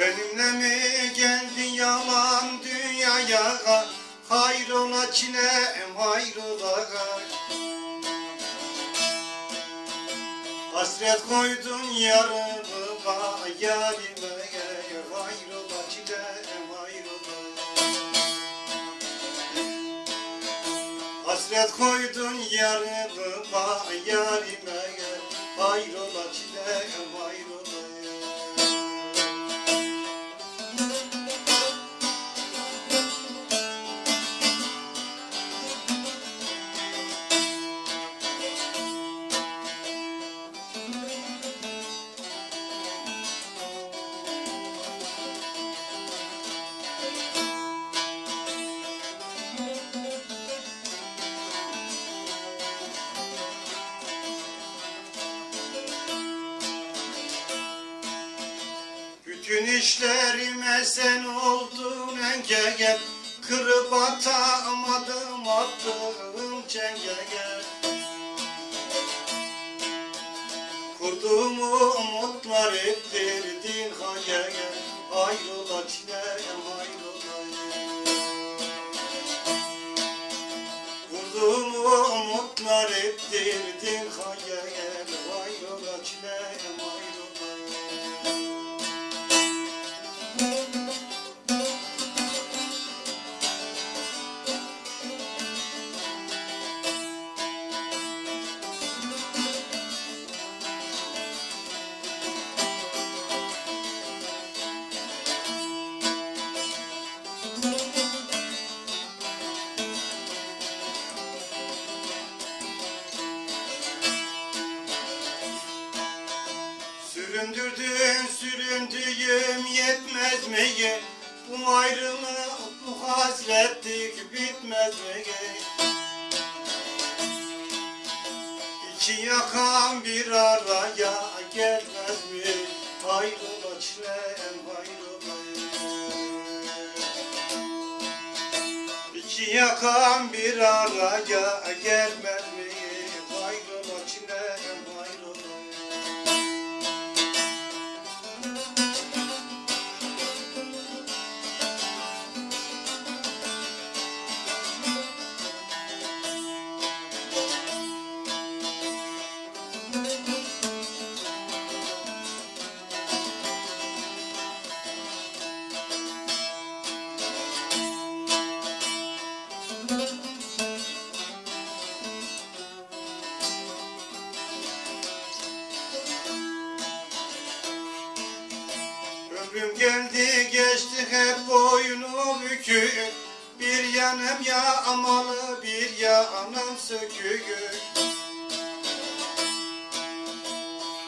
Benimle mi geldin yalan dünyaya? Hayrola çilem hayrola Hasret koydun yarınıma yarime Hayrola çilem hayrola Hasret koydun yarınıma yarime Hayrola çilem hayrola Bütün işlerime sen oldun engel Kırıp atamadım attığım çengel Kurduğumu umutlar ettirdin hayal Hayrola çilem hayrola Kurduğumu umutlar ettirdin hayal Süründürdün süründüğüm yetmez mi? Bu ayrılık bu hasretlik bitmez mi? İki yakan bir araya gelmez mi? Hayrola çilem hayrola İki yakan bir araya gelmez Ömrüm geldi geçti hep boynu bükük. Bir yanım yağmalı bir yanım sökük.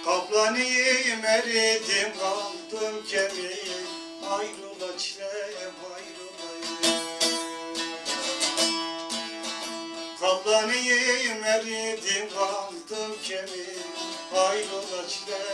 Kaplanıyım eridim kaldım kemiğim. Hayrola çilem hayrola Kaplanıyım eridim kaldım kemiğim. Hayrola çilem hayrola